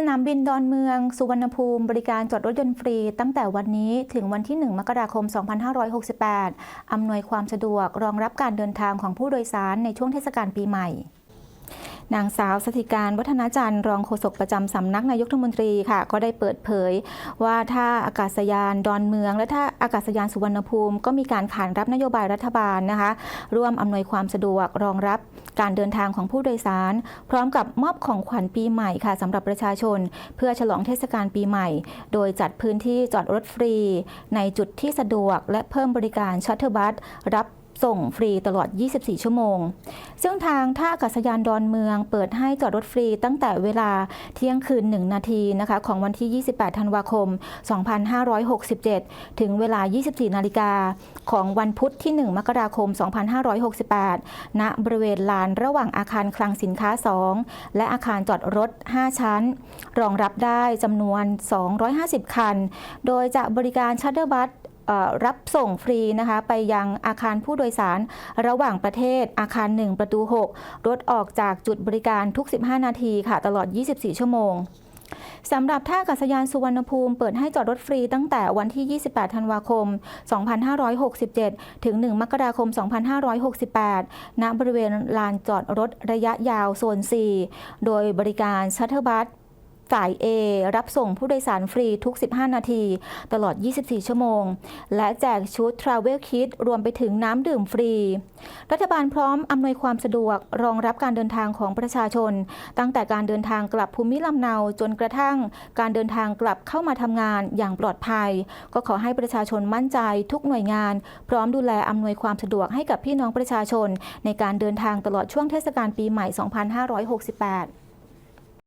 สนามบินดอนเมือง สุวรรณภูมิ บริการจอดรถยนต์ฟรี ตั้งแต่วันนี้ถึงวันที่ 1 มกราคม 2568 อำนวยความสะดวกรองรับการเดินทางของผู้โดยสารในช่วงเทศกาลปีใหม่ นางสาวสถิการวัฒนาจันทร์รองโฆษกประจำสำนักนายกรัฐมนตรีค่ะ ก็ได้เปิดเผย ว่าถ้าอากาศยานดอนเมือง และถ้าอากาศยานสุวรรณภูมิ ก็มีการขานรับนโยบายรัฐบาลนะคะ ร่วมอำนวยความสะดวกรองรับการเดินทางของผู้โดยสาร พร้อมกับมอบของขวัญปีใหม่ค่ะสำหรับประชาชน เพื่อฉลองเทศกาลปีใหม่ โดยจัดพื้นที่จอดรถฟรี ในจุดที่สะดวกและเพิ่มบริการชัตเตอร์บัสรับ ส่งฟรีตลอด 24 ชั่วโมง ซึ่งทางท่าอากาศยานดอนเมืองเปิดให้จอดรถฟรีตั้งแต่เวลาเที่ยงคืน 1 นาทีนะคะของวันที่ 28 ธันวาคม 2567 ถึงเวลา 24 นาฬิกาของวันพุธที่ 1 มกราคม 2568 ณ บริเวณลานระหว่างอาคารคลังสินค้า 2 และอาคารจอดรถ 5 ชั้น รองรับได้จำนวน 250 คัน โดยจะบริการชัตเตอร์บัส รับส่งฟรีนะคะไปยังอาคารผู้โดยสารระหว่างประเทศอาคาร 1 ประตู 6 รถออกจากจุดบริการทุก 15 นาทีค่ะตลอด 24 ชั่วโมงสำหรับท่าอากาศยานสุวรรณภูมิเปิดให้จอดรถฟรีตั้งแต่วันที่ 28 ธันวาคม 2567 ถึง 1 มกราคม 2568 ณ บริเวณลานจอดรถระยะยาวโซน 4 โดยบริการชัตเตอร์บัส สาย A รับส่งผู้โดยสารฟรีทุก 15 นาที ตลอด 24 ชั่วโมง และแจกชุด Travel Kit รวมไปถึงน้ำดื่มฟรี รัฐบาลพร้อมอำนวยความสะดวกรองรับการเดินทางของประชาชน ตั้งแต่การเดินทางกลับภูมิลำเนาจนกระทั่ง การเดินทางกลับเข้ามาทำงานอย่างปลอดภัย ก็ขอให้ประชาชนมั่นใจทุกหน่วยงาน พร้อมดูแลอำนวยความสะดวกให้กับพี่น้องประชาชน ในการเดินทางตลอดช่วงเทศกาลปีใหม่ 2568